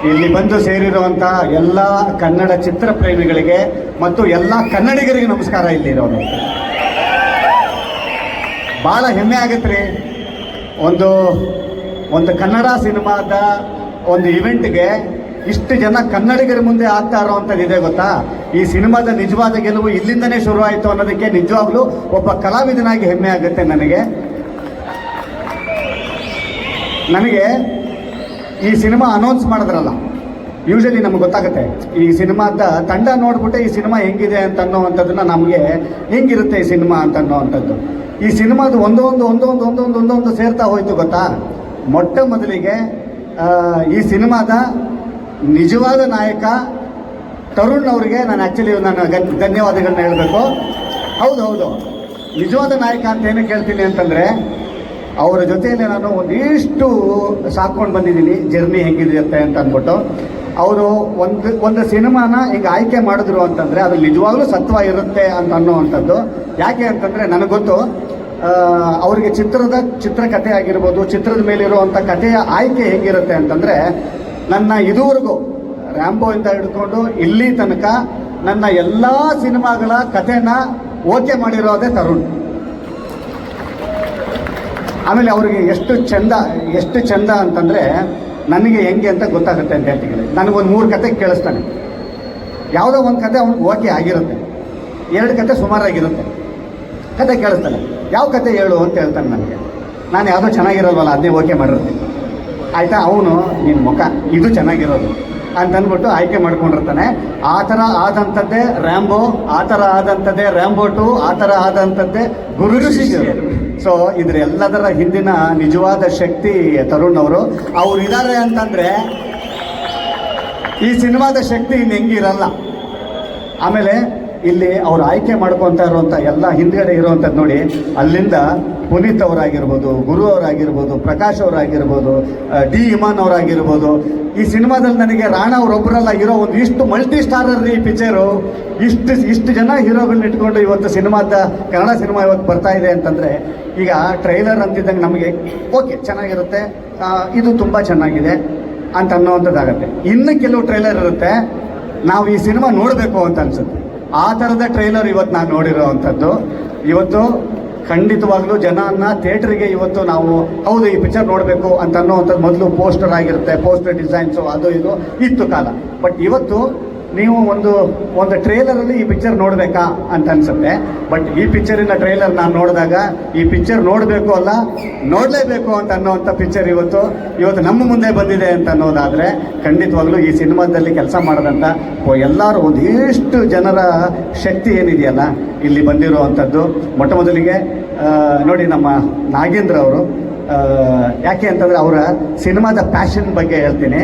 ಇಲ್ಲಿ ಬಂದು ಸೇರಿರುವಂತ ಎಲ್ಲ ಕನ್ನಡ ಚಿತ್ರ ಪ್ರೇಮಿಗಳಿಗೆ ಮತ್ತು ಎಲ್ಲ ಕನ್ನಡಿಗರಿಗೆ ನಮಸ್ಕಾರ ಇಲ್ಲಿರೋರು ಭಾಳ ಹೆಮ್ಮೆ ಆಗತ್ತೆ ಒಂದು ಒಂದು ಕನ್ನಡ ಸಿನಿಮಾದ ಒಂದು ಇವೆಂಟ್ಗೆ ಇಷ್ಟು ಜನ ಕನ್ನಡಿಗರ ಮುಂದೆ ಆಗ್ತಾ ಇರೋವಂಥದ್ದು ಇದೆ ಗೊತ್ತಾ? ಈ ಸಿನಿಮಾದ ನಿಜವಾದ ಗೆಲುವು ಇಲ್ಲಿಂದನೇ ಶುರುವಾಯಿತು ಅನ್ನೋದಕ್ಕೆ ನಿಜವಾಗ್ಲೂ ಒಬ್ಬ ಕಲಾವಿದನಾಗಿ ಹೆಮ್ಮೆ ಆಗುತ್ತೆ ನನಗೆ. ನನಗೆ ಈ ಸಿನಿಮಾ ಅನೌನ್ಸ್ ಮಾಡಿದ್ರಲ್ಲ. ಯೂಶಲಿ ನಮ್ಗೆ ಗೊತ್ತಾಗುತ್ತೆ. ಈ ಸಿನಿಮಾದ ತಂಡ ನೋಡ್ಬಿಟ್ಟೆ ಈ ಸಿನಿಮಾ ಹೆಂಗಿದೆ ಅಂತ ಅನ್ನೋವಂಥದ್ದನ್ನ ನಮಗೆ ಹೆಂಗಿರುತ್ತೆ ಈ ಸಿನಿಮಾ ಅಂತ ಅನ್ನೋವಂಥದ್ದು ಈ ಸಿನಿಮಾದ ಒಂದೊಂದು ಒಂದೊಂದು ಒಂದೊಂದು ಒಂದೊಂದು ಸೇರ್ತಾ ಹೋಯ್ತು ಗೊತ್ತಾ? ಮೊಟ್ಟ ಮೊದಲಿಗೆ ಈ ಸಿನಿಮಾದ ನಿಜವಾದ ನಾಯಕ ತರುಣ್ ಅವರಿಗೆ ನಾನು ಆ್ಯಕ್ಚುಲಿ ನಾನು ಧನ್ಯವಾದಗಳನ್ನ ಹೇಳಬೇಕು. ಹೌದು ಹೌದು. ನಿಜವಾದ ನಾಯಕ ಅಂತ ಏನಕ್ಕೆ ಹೇಳ್ತೀನಿ ಅಂತಂದರೆ ಅವರ ಜೊತೆಯಲ್ಲಿ ನಾನು ಒಂದಿಷ್ಟು ಸಾಕೊಂಡು ಬಂದಿದ್ದೀನಿ. ಜರ್ನಿ ಹೆಂಗಿರುತ್ತೆ ಅಂತ ಅಂದ್ಬಿಟ್ಟು. ಅವರು ಒಂದು ಒಂದು ಸಿನಿಮಾನ ಈಗ ಆಯ್ಕೆ ಮಾಡಿದ್ರು ಅಂತಂದರೆ ಅದು ನಿಜವಾಗ್ಲೂ ಸತ್ವ ಇರುತ್ತೆ ಅಂತ ಅನ್ನೋವಂಥದ್ದು ಯಾಕೆ ಅಂತಂದರೆ ನನಗೆ ಗೊತ್ತು ಅವರಿಗೆ ಚಿತ್ರದ ಚಿತ್ರಕಥೆ ಆಗಿರ್ಬೋದು, ಚಿತ್ರದ ಮೇಲಿರುವಂಥ ಕಥೆಯ ಆಯ್ಕೆ ಹೇಗಿರುತ್ತೆ ಅಂತಂದರೆ ನನ್ನ ಇದುವರೆಗೂ ರ್ಯಾಂಬೋ ಇಂದ ಹಿಡ್ಕೊಂಡು ಇಲ್ಲಿ ತನಕ ನನ್ನ ಎಲ್ಲ ಸಿನಿಮಾಗಳ ಕಥೆನ ಓಕೆ ಮಾಡಿರೋದೇ ತರುಣ್. ಆಮೇಲೆ ಅವರಿಗೆ ಎಷ್ಟು ಚಂದ ಎಷ್ಟು ಚಂದ ಅಂತಂದ್ರೆ ನನಗೆ ಹೆಂಗೆ ಅಂತ ಗೊತ್ತಾಗುತ್ತೆ ಅಂತ ಹೇಳ್ತೀನಿ. ನನಗೊಂದು ಮೂರು ಕತೆ ಕೇಳಿಸ್ತಾನೆ. ಯಾವುದೋ ಒಂದು ಕತೆ ಅವ್ನಿಗೆ ಓಕೆ ಆಗಿರುತ್ತೆ. ಎರಡು ಕತೆ ಸುಮಾರಾಗಿರುತ್ತೆ. ಕತೆ ಕೇಳಿಸ್ತಾನೆ. ಯಾವ ಕತೆ ಹೇಳು ಅಂತ ಹೇಳ್ತಾನೆ ನನಗೆ. ನಾನು ಯಾವುದೋ ಚೆನ್ನಾಗಿರೋಲ್ವಲ್ಲ, ಅದನ್ನೇ ಓಕೆ ಮಾಡಿರ್ತೀನಿ ಆಯಿತಾ? ಅವನು ನಿನ್ನ ಮುಖ, ಇದು ಚೆನ್ನಾಗಿರೋದು ಅಂತಂದ್ಬಿಟ್ಟು ಆಯ್ಕೆ ಮಾಡ್ಕೊಂಡಿರ್ತಾನೆ. ಆ ಥರ ಆದಂಥದ್ದೇ ರ್ಯಾಂಬೋ ಆ ಥರ ಆದಂಥದ್ದೇ ರ್ಯಾಂಬೋ ಟು ಆ ಥರ ಆದಂಥದ್ದೇ ಗುರು ಶಿಷ್ಯರು ಸೊ ಇದ್ರ ಎಲ್ಲದರ ಹಿಂದಿನ ನಿಜವಾದ ಶಕ್ತಿ ತರುಣ್ ಅವರು ಅವ್ರು ಇದಾರೆ ಅಂತಂದ್ರೆ, ಈ ಸಿನಿಮಾದ ಶಕ್ತಿ ಇನ್ನು ಹೆಂಗಿರಲ್ಲ ಆಮೇಲೆ ಇಲ್ಲಿ ಅವ್ರು ಆಯ್ಕೆ ಮಾಡ್ಕೊತಾ ಇರುವಂಥ ಎಲ್ಲ ಹಿಂದ್ಗಡೆ ಇರುವಂಥದ್ದು ನೋಡಿ, ಅಲ್ಲಿಂದ ಪುನೀತ್ ಅವರಾಗಿರ್ಬೋದು, ಗುರು ಅವರಾಗಿರ್ಬೋದು, ಪ್ರಕಾಶ್ ಅವರಾಗಿರ್ಬೋದು ಡಿ ಇಮಾನ್ ಅವರಾಗಿರ್ಬೋದು. ಈ ಸಿನಿಮಾದಲ್ಲಿ ನನಗೆ ರಾಣಾ ಅವರೊಬ್ಬರಲ್ಲ ಇರೋ ಒಂದು ಇಷ್ಟು ಮಲ್ಟಿ ಸ್ಟಾರರ್ ಈ ಪಿಕ್ಚರು. ಇಷ್ಟು ಇಷ್ಟು ಜನ ಹೀರೋಗಳನ್ನ ಇಟ್ಕೊಂಡು ಇವತ್ತು ಸಿನಿಮಾದ, ಕನ್ನಡ ಸಿನಿಮಾ ಇವತ್ತು ಬರ್ತಾ ಇದೆ ಅಂತಂದರೆ, ಈಗ ಟ್ರೈಲರ್ ಅಂತಿದ್ದಂಗೆ ನಮಗೆ, ಓಕೆ, ಚೆನ್ನಾಗಿರುತ್ತೆ. ಇದು ತುಂಬ ಚೆನ್ನಾಗಿದೆ ಅಂತ ಅನ್ನೋವಂಥದ್ದಾಗತ್ತೆ. ಇನ್ನು ಕೆಲವು ಟ್ರೈಲರ್ ಇರುತ್ತೆ. ನಾವು ಈ ಸಿನಿಮಾ ನೋಡಬೇಕು ಅಂತ ಅನ್ಸುತ್ತೆ. ಆ ಥರದ ಟ್ರೈಲರ್ ಇವತ್ತು ನಾನು ನೋಡಿರೋ ಅಂಥದ್ದು ಇವತ್ತು ಖಂಡಿತವಾಗ್ಲೂ ಜನನ್ನ ಥಿಯೇಟ್ರಿಗೆ ಇವತ್ತು ನಾವು, ಹೌದು, ಈ ಪಿಕ್ಚರ್ ನೋಡಬೇಕು ಅಂತ ಅನ್ನೋವಂಥದ್ದು ಮೊದಲು ಪೋಸ್ಟರ್ ಆಗಿರುತ್ತೆ ಪೋಸ್ಟರ್ ಡಿಸೈನ್ಸು ಅದು ಇದು, ಇತ್ತು ಕಾಲ. ಬಟ್ ಇವತ್ತು ನೀವು ಒಂದು ಒಂದು ಟ್ರೇಲರಲ್ಲಿ ಈ ಪಿಕ್ಚರ್ ನೋಡಬೇಕಾ ಅಂತ ಅನ್ಸುತ್ತೆ. ಬಟ್ ಈ ಪಿಕ್ಚರಿನ ಟ್ರೇಲರ್ ನಾನು ನೋಡಿದಾಗ, ಈ ಪಿಕ್ಚರ್ ನೋಡಬೇಕು ಅಲ್ಲ, ನೋಡಲೇಬೇಕು ಅಂತ ಅನ್ನೋವಂಥ ಪಿಕ್ಚರ್ ಇವತ್ತು ಇವತ್ತು ನಮ್ಮ ಮುಂದೆ ಬಂದಿದೆ ಅಂತ ಅನ್ನೋದಾದರೆ, ಖಂಡಿತವಾಗ್ಲೂ ಈ ಸಿನಿಮಾದಲ್ಲಿ ಕೆಲಸ ಮಾಡಿದಂಥ ಎಲ್ಲರೂ ಒಂದಿಷ್ಟು ಜನರ ಶಕ್ತಿ ಏನಿದೆಯಲ್ಲ, ಇಲ್ಲಿ ಬಂದಿರುವಂಥದ್ದು. ಮೊಟ್ಟ ಮೊದಲಿಗೆ ನೋಡಿ ನಮ್ಮ ನಾಗೇಂದ್ರ ಅವರು ಯಾಕೆ ಅಂತಂದರೆ ಅವರ ಸಿನಿಮಾದ ಪ್ಯಾಷನ್ ಬಗ್ಗೆ ಹೇಳ್ತೀನಿ.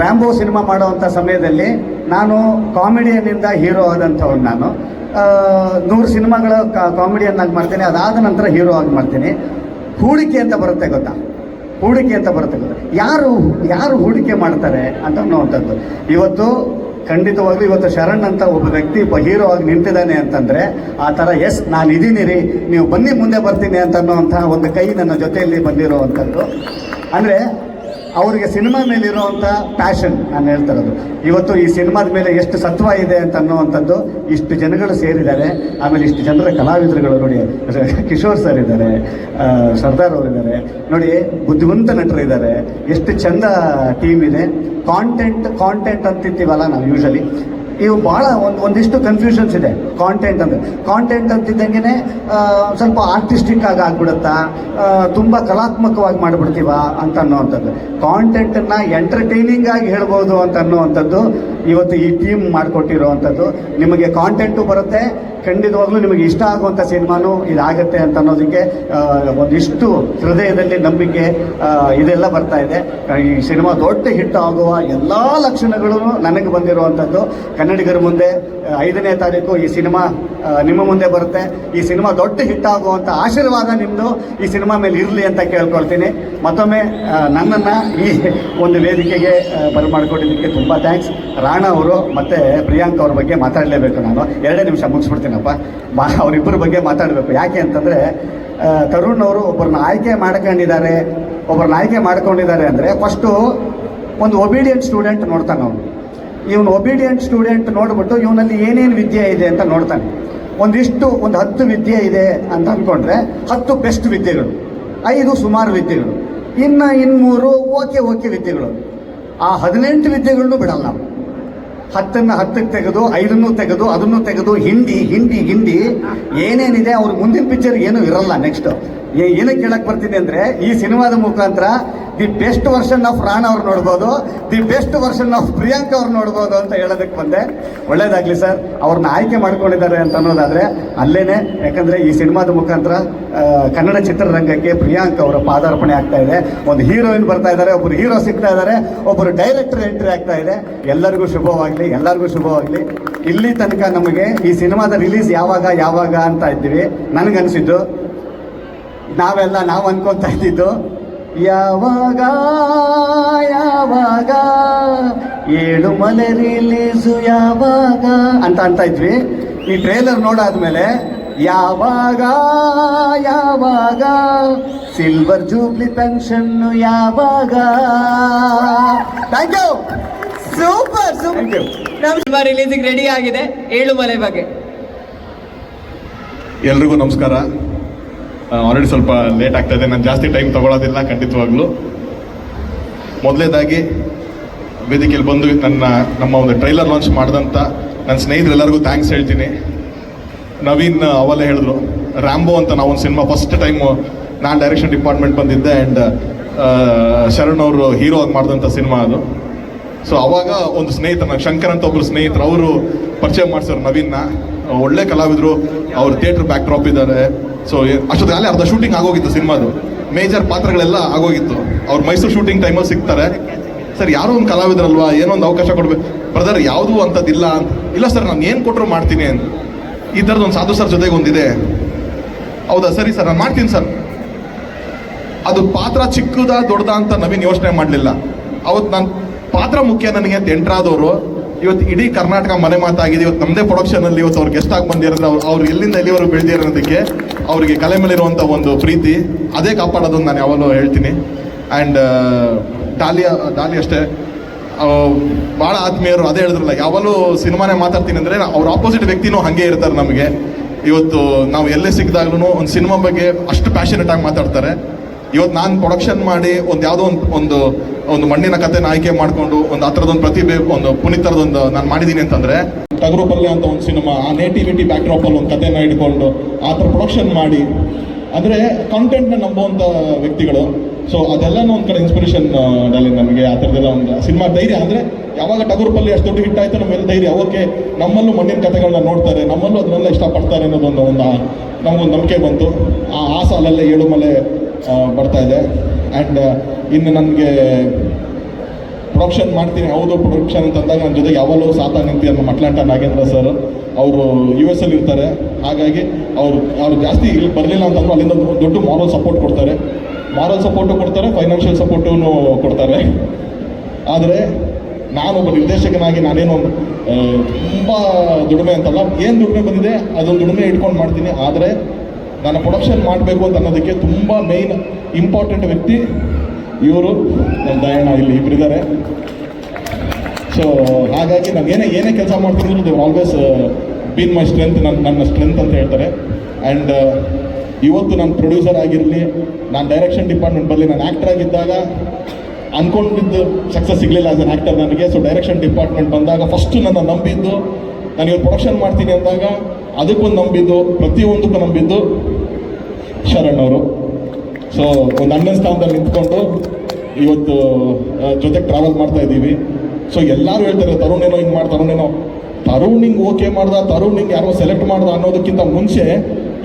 ರ್ಯಾಂಬೋ ಸಿನಿಮಾ ಮಾಡುವಂಥ ಸಮಯದಲ್ಲಿ ನಾನು ಕಾಮಿಡಿಯನ್ನಿಂದ ಹೀರೋ ಆದಂಥವ್ರು ನಾನು. ನೂರು ಸಿನಿಮಾಗಳ ಕಾಮಿಡಿಯನ್ನಾಗಿ ಮಾಡ್ತೀನಿ, ಅದಾದ ನಂತರ ಹೀರೋ ಆಗಿ ಮಾಡ್ತೀನಿ. ಹೂಡಿಕೆ ಅಂತ ಬರುತ್ತೆ ಗೊತ್ತಾ? ಹೂಡಿಕೆ ಅಂತ ಬರುತ್ತೆ ಗೊತ್ತಾ? ಯಾರು ಯಾರು ಹೂಡಿಕೆ ಮಾಡ್ತಾರೆ ಅಂತ ನೋಡ್ತದ್ದು ಇವತ್ತು ಖಂಡಿತವಾಗ್ಲೂ ಇವತ್ತು ಶರಣ್ ಅಂತ ಒಬ್ಬ ವ್ಯಕ್ತಿ, ಒಬ್ಬ ಹೀರೋ ಆಗಿ ನಿಂತಿದ್ದಾನೆ ಅಂತಂದ್ರೆ, ಆ ಥರ, ಎಸ್, ನಾನು ಇದ್ದೀನಿ ರೀ ನೀವು ಬನ್ನಿ ಮುಂದೆ ಬರ್ತೀನಿ ಅಂತ ಅನ್ನೋವಂಥ ಒಂದು ಕೈ ನನ್ನ ಜೊತೆಯಲ್ಲಿ ಬಂದಿರೋವಂಥದ್ದು. ಅಂದರೆ ಅವರಿಗೆ ಸಿನಿಮಾ ಮೇಲೆ ಇರುವಂಥ ಪ್ಯಾಷನ್ ನಾನು ಹೇಳ್ತಾ ಇರೋದು. ಇವತ್ತು ಈ ಸಿನಿಮಾದ ಮೇಲೆ ಎಷ್ಟು ಸತ್ವ ಇದೆ ಅಂತ ಅನ್ನುವಂಥದ್ದು ಇಷ್ಟು ಜನಗಳು ಸೇರಿದ್ದಾರೆ. ಆಮೇಲೆ ಇಷ್ಟು ಜನರ ಕಲಾವಿದರುಗಳು ನೋಡಿ, ಕಿಶೋರ್ ಸರ್ ಇದ್ದಾರೆ ಸರ್ದಾರ್ ಅವರು ಇದ್ದಾರೆ. ನೋಡಿ, ಬುದ್ಧಿವಂತ ನಟರಿದ್ದಾರೆ ಎಷ್ಟು ಚಂದ ಟೀಮ್ ಇದೆ. ಕಾಂಟೆಂಟ್ ಕಾಂಟೆಂಟ್ ಅಂತಿರ್ತೀವಲ್ಲ ನಾವು ಯೂಶಲಿ ಇವು ಭಾಳ ಒಂದು ಒಂದಿಷ್ಟು ಕನ್ಫ್ಯೂಷನ್ಸ್ ಇದೆ. ಕಾಂಟೆಂಟ್ ಅಂದರೆ. ಕಾಂಟೆಂಟ್ ಅಂತಿದ್ದಂಗೆ ಸ್ವಲ್ಪ ಆರ್ಟಿಸ್ಟಿಕ್ ಆಗಿ ಆಗ್ಬಿಡುತ್ತಾ ತುಂಬ ಕಲಾತ್ಮಕವಾಗಿ ಮಾಡಿಬಿಡ್ತೀವ ಅಂತ ಅನ್ನೋವಂಥದ್ದು ಕಾಂಟೆಂಟನ್ನು ಎಂಟರ್ಟೈನಿಂಗ್ ಆಗಿ ಹೇಳ್ಬೋದು ಅಂತ ಅನ್ನೋವಂಥದ್ದು ಇವತ್ತು ಈ ಟೀಮ್ ಮಾಡಿಕೊಟ್ಟಿರೋವಂಥದ್ದು. ನಿಮಗೆ ಕಾಂಟೆಂಟು ಬರುತ್ತೆ. ಖಂಡಿತವಾಗ್ಲೂ ನಿಮಗೆ ಇಷ್ಟ ಆಗುವಂಥ ಸಿನಿಮಾನು ಇದಾಗತ್ತೆ ಅಂತ ಅನ್ನೋದಕ್ಕೆ ಒಂದಿಷ್ಟು ಹೃದಯದಲ್ಲಿ ನಂಬಿಕೆ ಇದೆಲ್ಲ ಬರ್ತಾ ಇದೆ. ಈ ಸಿನಿಮಾ ದೊಡ್ಡ ಹಿಟ್ ಆಗುವ ಎಲ್ಲ ಲಕ್ಷಣಗಳು ನನಗೆ ಬಂದಿರುವಂಥದ್ದು. ಕನ್ನಡಿಗರ ಮುಂದೆ ಐದನೇ ತಾರೀಕು ಈ ಸಿನಿಮಾ ನಿಮ್ಮ ಮುಂದೆ ಬರುತ್ತೆ. ಈ ಸಿನಿಮಾ ದೊಡ್ಡ ಹಿಟ್ ಆಗುವಂಥ ಆಶೀರ್ವಾದ ನಿಮ್ಮದು ಈ ಸಿನಿಮಾ ಮೇಲೆ ಇರಲಿ ಅಂತ ಕೇಳ್ಕೊಳ್ತೀನಿ. ಮತ್ತೊಮ್ಮೆ ನನ್ನನ್ನು ಈ ಒಂದು ವೇದಿಕೆಗೆ ಬರಮಾಡ್ಕೊಂಡಿದ್ದಕ್ಕೆ ತುಂಬ ಥ್ಯಾಂಕ್ಸ್ ರಾಣಾ ಅವರು ಮತ್ತು ಪ್ರಿಯಾಂಕ್ ಅವ್ರ ಬಗ್ಗೆ ಮಾತಾಡಲೇಬೇಕು ನಾನು. ಎರಡೇ ನಿಮಿಷ ಮುಗಿಸ್ಬಿಡ್ತೀನಪ್ಪ. ಮಾ, ಅವರಿಬ್ಬರ ಬಗ್ಗೆ ಮಾತಾಡಬೇಕು. ಯಾಕೆ ಅಂತಂದರೆ ತರುಣ್ ಅವರು ಒಬ್ಬರನ್ನ ಆಯ್ಕೆ ಮಾಡ್ಕೊಂಡಿದ್ದಾರೆ. ಒಬ್ಬರನ್ನ ಆಯ್ಕೆ ಮಾಡ್ಕೊಂಡಿದ್ದಾರೆ ಅಂದರೆ ಫಸ್ಟು ಒಂದು ಒಬಿಡಿಯಂಟ್ ಸ್ಟೂಡೆಂಟ್ ನೋಡ್ತಾನೆ ಅವನು. ಇವನು ಒಬಿಡಿಯಂಟ್ ಸ್ಟೂಡೆಂಟ್ ನೋಡ್ಬಿಟ್ಟು ಇವನಲ್ಲಿ ಏನೇನು ವಿದ್ಯೆ ಇದೆ ಅಂತ ನೋಡ್ತಾನೆ. ಒಂದಿಷ್ಟು, ಒಂದು ಹತ್ತು ವಿದ್ಯೆ ಇದೆ ಅಂತ ಅಂದ್ಕೊಂಡ್ರೆ ಹತ್ತು ಬೆಸ್ಟ್ ವಿದ್ಯೆಗಳು, ಐದು ಸುಮಾರು ವಿದ್ಯೆಗಳು, ಇನ್ನು ಇನ್ನೂರು ಓಕೆ ಓಕೆ ವಿದ್ಯೆಗಳು. ಆ ಹದಿನೆಂಟು ವಿದ್ಯೆಗಳನ್ನು ಬಿಡಲ್ಲ ನಾವು. ಹತ್ತನ್ನ ಹತ್ತಕ್ಕೆ ತೆಗೆದು, ಐದನ್ನು ತೆಗೆದು, ಅದನ್ನು ತೆಗೆದು, ಹಿಂಡಿ ಹಿಂಡಿ ಹಿಂಡಿ, ಏನೇನಿದೆ ಅವ್ರ ಮುಂದಿನ ಪಿಕ್ಚರ್ ಏನು ಇರಲ್ಲ ನೆಕ್ಸ್ಟ್ ಏನಕ್ಕೆ ಕೇಳಕ್ ಬರ್ತೀನಿ ಅಂದ್ರೆ ಈ ಸಿನಿಮಾದ ಮುಖಾಂತರ the best version of Rana ಅವ್ರು ನೋಡ್ಬೋದು, the best version of Priyanka ಅವ್ರು ನೋಡ್ಬೋದು ಅಂತ ಹೇಳೋದಕ್ಕೆ ಬಂದೆ. ಒಳ್ಳೇದಾಗ್ಲಿ ಸರ್ ಅವ್ರನ್ನ ಆಯ್ಕೆ ಮಾಡ್ಕೊಂಡಿದ್ದಾರೆ ಅಂತ ಅನ್ನೋದಾದ್ರೆ ಅಲ್ಲೇನೆ, ಯಾಕಂದ್ರೆ ಈ ಸಿನಿಮಾದ ಮುಖಾಂತರ ಕನ್ನಡ ಚಿತ್ರರಂಗಕ್ಕೆ ಪ್ರಿಯಾಂಕ್ ಅವರ ಪಾದಾರ್ಪಣೆ ಆಗ್ತಾ ಇದೆ. ಒಂದು ಹೀರೋಯಿನ್ ಬರ್ತಾ ಇದ್ದಾರೆ ಒಬ್ಬರು ಹೀರೋ ಸಿಗ್ತಾ ಇದ್ದಾರೆ ಒಬ್ಬರು ಡೈರೆಕ್ಟರ್ ಎಂಟ್ರಿ ಆಗ್ತಾ ಇದೆ. ಎಲ್ಲರಿಗೂ ಶುಭವಾಗಲಿ ಎಲ್ಲರಿಗೂ ಶುಭವಾಗಲಿ. ಇಲ್ಲಿ ತನಕ ನಮಗೆ ಈ ಸಿನಿಮಾದ ರಿಲೀಸ್ ಯಾವಾಗ ಯಾವಾಗ ಅಂತ ಇದ್ದೀವಿ. ನನಗನ್ಸಿದ್ದು, ನಾವೆಲ್ಲ ನಾವು ಅನ್ಕೊಂತ ಇದ್ದಿದ್ದು ಯಾವಾಗ ಯಾವಾಗ? ಏಳು ಮಲೆ ರಿಲೀಸು ಯಾವಾಗ? ಅಂತ ಅಂತ ಇದ್ವಿ. ಈ ಟ್ರೇಲರ್ ನೋಡಾದ್ಮೇಲೆ ಯಾವಾಗ ಯಾವಾಗ? ಸಿಲ್ವರ್ ಜೂಬ್ಲಿ ಪೆನ್ಷನ್ ಯಾವಾಗ? Thank you super super thank you ನಮ್ಮ ಸಿನಿಮಾ ರಿಲೀಸಿಗೆ ರೆಡಿ ಆಗಿದೆ. ಏಳು ಮಲೆ ಬಗ್ಗೆ. ಎಲ್ರಿಗೂ ನಮಸ್ಕಾರ. ಆಲ್ರೆಡಿ ಸ್ವಲ್ಪ ಲೇಟ್ ಆಗ್ತಾ ಇದೆ. ನಾನು ಜಾಸ್ತಿ ಟೈಮ್ ತಗೊಳ್ಳೋದಿಲ್ಲ ಖಂಡಿತವಾಗ್ಲೂ. ಮೊದಲೇದಾಗಿ ವೇದಿಕೆಯಲ್ಲಿ ಬಂದು ನನ್ನ, ನಮ್ಮ ಒಂದು ಟ್ರೈಲರ್ ಲಾಂಚ್ ಮಾಡಿದಂಥ ನನ್ನ ಸ್ನೇಹಿತರೆಲ್ಲರಿಗೂ ಥ್ಯಾಂಕ್ಸ್ ಹೇಳ್ತೀನಿ. ನವೀನ್ ಅವಲೇ ಹೇಳಿದ್ರು ರ್ಯಾಂಬೋ ಅಂತ ನಾವು ಒಂದು ಸಿನಿಮಾ ಫಸ್ಟ್ ಟೈಮು ನಾನು ಡೈರೆಕ್ಷನ್ ಡಿಪಾರ್ಟ್ಮೆಂಟ್ ಬಂದಿದ್ದೆ ಆ್ಯಂಡ್ ಶರಣ್ ಅವರು ಹೀರೋ ಆಗಿ ಮಾಡಿದಂಥ ಸಿನಿಮಾ ಅದು. ಸೊ ಅವಾಗ ಒಂದು ಸ್ನೇಹಿತ ಶಂಕರ್ ಅಂತ ಒಬ್ಬರು ಸ್ನೇಹಿತರು, ಅವರು ಪರಿಚಯ ಮಾಡಿಸೋರು ನವೀನ್ನ. ಒಳ್ಳೆ ಕಲಾವಿದರು, ಅವ್ರು ಥಿಯೇಟ್ರ್ ಬ್ಯಾಕ್ ಡ್ರಾಪ್ ಇದ್ದಾರೆ. ಸೊ ಅಷ್ಟೊತ್ತಿಗೆ ಅರ್ಧ ಶೂಟಿಂಗ್ ಆಗೋಗಿತ್ತು ಸಿನಿಮಾದು. ಮೇಜರ್ ಪಾತ್ರಗಳೆಲ್ಲ ಆಗೋಗಿತ್ತು. ಅವ್ರು ಮೈಸೂರು ಶೂಟಿಂಗ್ ಟೈಮಲ್ಲಿ ಸಿಗ್ತಾರೆ. ಸರ್, ಯಾರೋ ಒಂದು ಕಲಾವಿದರಲ್ವಾ? ಏನೋ ಒಂದು ಅವಕಾಶ ಕೊಡ್ಬೇಕು. ಬ್ರದರ್ ಯಾವುದು ಅಂಥದ್ದಿಲ್ಲ ಇಲ್ಲ ಸರ್, ನಾನು ಏನು ಕೊಟ್ಟರು ಮಾಡ್ತೀನಿ ಅಂತ. ಈ ಥರದ್ದು ಒಂದು ಸಾಧು ಸರ್ ಜೊತೆಗೆ ಒಂದಿದೆ ಹೌದಾ? ಸರಿ ಸರ್, ನಾನು ಮಾಡ್ತೀನಿ ಸರ್. ಅದು ಪಾತ್ರ ಚಿಕ್ಕದ ದೊಡ್ಡದ ಅಂತ ನವೀನ್ ಯೋಚನೆ ಮಾಡಲಿಲ್ಲ. ಅವತ್ತು ನಾನು ಪಾತ್ರ ಮುಖ್ಯ ನನಗೆ ಅಂತ ಎಂಟ್ರಾದವರು ಇವತ್ತು ಇಡೀ ಕರ್ನಾಟಕ ಮನೆ ಮಾತಾಗಿದೆ. ಇವತ್ತು ನಮ್ಮದೇ ಪ್ರೊಡಕ್ಷನಲ್ಲಿ ಇವತ್ತು ಅವ್ರು ಗೆಸ್ಟ್ ಆಗಿ ಅವ್ರು ಅವ್ರು ಎಲ್ಲಿಂದ ಎಲ್ಲಿವರೆಗೂ ಬೆಳೆದಿರೋದಕ್ಕೆ ಅವರಿಗೆ ಕಲೆ ಮೇಲಿರುವಂಥ ಒಂದು ಪ್ರೀತಿ, ಅದೇ ಕಾಪಾಡೋದು ನಾನು ಯಾವಾಗಲೂ ಹೇಳ್ತೀನಿ. ಆ್ಯಂಡ್ ಡಾಲಿಯಾ, ಡಾಲಿ ಅಷ್ಟೇ. ಭಾಳ ಆತ್ಮೀಯರು ಅದೇ ಹೇಳಿದ್ರಲ್ಲ, ಯಾವಾಗಲೂ ಸಿನಿಮಾನೇ ಮಾತಾಡ್ತೀನಿ ಅಂದರೆ ಅವ್ರ ಆಪೋಸಿಟ್ ವ್ಯಕ್ತಿನೂ ಹಾಗೆ ಇರ್ತಾರೆ ನಮಗೆ. ಇವತ್ತು ನಾವು ಎಲ್ಲೇ ಸಿಕ್ಕಿದಾಗ್ಲೂ ಒಂದು ಸಿನಿಮಾ ಬಗ್ಗೆ ಅಷ್ಟು ಪ್ಯಾಷನೆಟ್ ಆಗಿ ಮಾತಾಡ್ತಾರೆ. ಇವತ್ತು ನಾನು ಪ್ರೊಡಕ್ಷನ್ ಮಾಡಿ ಒಂದು ಯಾವುದೋ ಒಂದು ಒಂದು ಒಂದು ಮಣ್ಣಿನ ಕಥೆನ ಆಯ್ಕೆ ಮಾಡಿಕೊಂಡು ಒಂದು ಹತ್ರದೊಂದು ಪ್ರತಿಭೆ, ಒಂದು ಪುನೀತರದೊಂದು ನಾನು ಮಾಡಿದ್ದೀನಿ ಅಂತಂದರೆ, ಟಗರು ಪಲ್ಯ ಅಂತ ಒಂದು ಸಿನಿಮಾ, ಆ ನೇಟಿವಿಟಿ ಬ್ಯಾಕ್ ಡ್ರಾಪಲ್ಲಿ ಒಂದು ಕಥೆನ ಇಟ್ಕೊಂಡು ಆ ಥರ ಪ್ರೊಡಕ್ಷನ್ ಮಾಡಿ, ಅಂದರೆ ಕಾಂಟೆಂಟ್ನ ನಂಬುವಂಥ ವ್ಯಕ್ತಿಗಳು. ಸೊ ಅದೆಲ್ಲನೂ ಒಂದು ಕಡೆ ಇನ್ಸ್ಪಿರೇಷನ್ ಡಾಲಿ ನಮಗೆ ಆ ಥರದ್ದೆಲ್ಲ ಒಂದು ಸಿನಿಮಾ ಧೈರ್ಯ. ಅಂದರೆ ಯಾವಾಗ ಟಗರು ಪಲ್ಯ ಅಷ್ಟು ದೊಡ್ಡ ಹಿಟ್ ಆಯ್ತು ನಮ್ಮೆಲ್ಲ ಧೈರ್ಯ. ಓಕೆ, ನಮ್ಮಲ್ಲೂ ಮಣ್ಣಿನ ಕಥೆಗಳನ್ನ ನೋಡ್ತಾರೆ, ನಮ್ಮಲ್ಲೂ ಅದನ್ನೆಲ್ಲ ಇಷ್ಟಪಡ್ತಾರೆ ಅನ್ನೋದೊಂದು ಒಂದು ನಮಗೊಂದು ನಂಬಿಕೆ ಬಂತು. ಆ ಆ ಸಾಲಲ್ಲೇ ಏಳು ಮಲೆ ಬರ್ತಾ ಇದೆ. ಆ್ಯಂಡ್ ಇನ್ನು ನನಗೆ ಪ್ರೊಡಕ್ಷನ್ ಮಾಡ್ತೀನಿ. ಹೌದು ಪ್ರೊಡಕ್ಷನ್ ಅಂತಂದಾಗ ನನ್ನ ಜೊತೆ ಯಾವಾಗಲೂ ಸಾತ ನಿಂತಿ ನಮ್ಮ ಮಟ್ಲಾಂಟ ನಾಗೇಂದ್ರ ಸರ್ ಅವರು ಯು ಎಸ್ ಅಲ್ಲಿ ಇರ್ತಾರೆ. ಹಾಗಾಗಿ ಅವರು, ಅವ್ರು ಜಾಸ್ತಿ ಇಲ್ಲಿ ಬರಲಿಲ್ಲ ಅಂತಂದ್ರೆ ಅಲ್ಲಿಂದ ದೊಡ್ಡ ಮಾರಲ್ ಸಪೋರ್ಟ್ ಕೊಡ್ತಾರೆ. ಮಾರಲ್ ಸಪೋರ್ಟು ಕೊಡ್ತಾರೆ ಫೈನಾನ್ಷಿಯಲ್ ಸಪೋರ್ಟೂ ಕೊಡ್ತಾರೆ. ಆದರೆ ನಾನು ಒಬ್ಬ ನಿರ್ದೇಶಕನಾಗಿ ನಾನೇನು ತುಂಬ ದುಡಿಮೆ ಅಂತಲ್ಲ, ಏನು ದುಡಿಮೆ ಬಂದಿದೆ, ಅದೊಂದು ದುಡಿಮೆ ಇಟ್ಕೊಂಡು ಮಾಡ್ತೀನಿ. ಆದರೆ ನಾನು ಪ್ರೊಡಕ್ಷನ್ ಮಾಡಬೇಕು ಅಂತ ಅನ್ನೋದಕ್ಕೆ ತುಂಬ ಮೇಯ್ನ್ ಇಂಪಾರ್ಟೆಂಟ್ ವ್ಯಕ್ತಿ ಇವರು. ನಮ್ಮ ದಯಾಣ ಇಲ್ಲಿ ಇಬ್ಬರಿದ್ದಾರೆ ಸೊ ಹಾಗಾಗಿ ನಾನು ಏನೇ ಏನೇ ಕೆಲಸ ಮಾಡ್ತೀನಿ ದೇವ್ರು ಆಲ್ವೇಸ್ ಬೀನ್ ಮೈ ಸ್ಟ್ರೆಂತ್ ನನ್ನ ನನ್ನ ಸ್ಟ್ರೆಂತ್ ಅಂತ ಹೇಳ್ತಾರೆ. ಆ್ಯಂಡ್ ಇವತ್ತು ನಾನು ಪ್ರೊಡ್ಯೂಸರ್ ಆಗಿರಲಿ, ನಾನು ಡೈರೆಕ್ಷನ್ ಡಿಪಾರ್ಟ್ಮೆಂಟ್ ಬರಲಿ ನಾನು ಆ್ಯಕ್ಟರ್ ಆಗಿದ್ದಾಗ ಅನ್ಕೊಂಡಿದ್ದು ಸಕ್ಸಸ್ ಸಿಗಲಿಲ್ಲ ಆಸ್ ಅನ್ ಆ್ಯಕ್ಟರ್ ನನಗೆ. ಸೊ ಡೈರೆಕ್ಷನ್ ಡಿಪಾರ್ಟ್ಮೆಂಟ್ ಬಂದಾಗ ಫಸ್ಟು ನನ್ನ ನಂಬಿದ್ದು, ನಾನು ಇವತ್ತು ಪ್ರೊಡಕ್ಷನ್ ಮಾಡ್ತೀನಿ ಅಂದಾಗ ಅದಕ್ಕೊಂದು ನಂಬಿದ್ದು, ಪ್ರತಿಯೊಂದಕ್ಕೂ ನಂಬಿದ್ದು ಶರಣ್ ಅವರು ಸೊ ಒಂದು ಅಣ್ಣನ ಸ್ಥಾನದಲ್ಲಿ ನಿಂತ್ಕೊಂಡು ಇವತ್ತು ಜೊತೆಗೆ ಟ್ರಾವೆಲ್ ಮಾಡ್ತಾ ಇದ್ದೀವಿ. ಸೊ ಎಲ್ಲರೂ ಹೇಳ್ತಾರೆ, ತರುಣ್ ಏನೋ ಹಿಂಗೆ ಮಾಡಿ ತರುಣ್ ಏನೋ. ತರುಣ್ ಹಿಂಗೆ ಓಕೆ ಮಾಡ್ದ, ತರುಣ್ ಹಿಂಗೆ ಯಾರೋ ಸೆಲೆಕ್ಟ್ ಮಾಡ್ದ ಅನ್ನೋದಕ್ಕಿಂತ ಮುಂಚೆ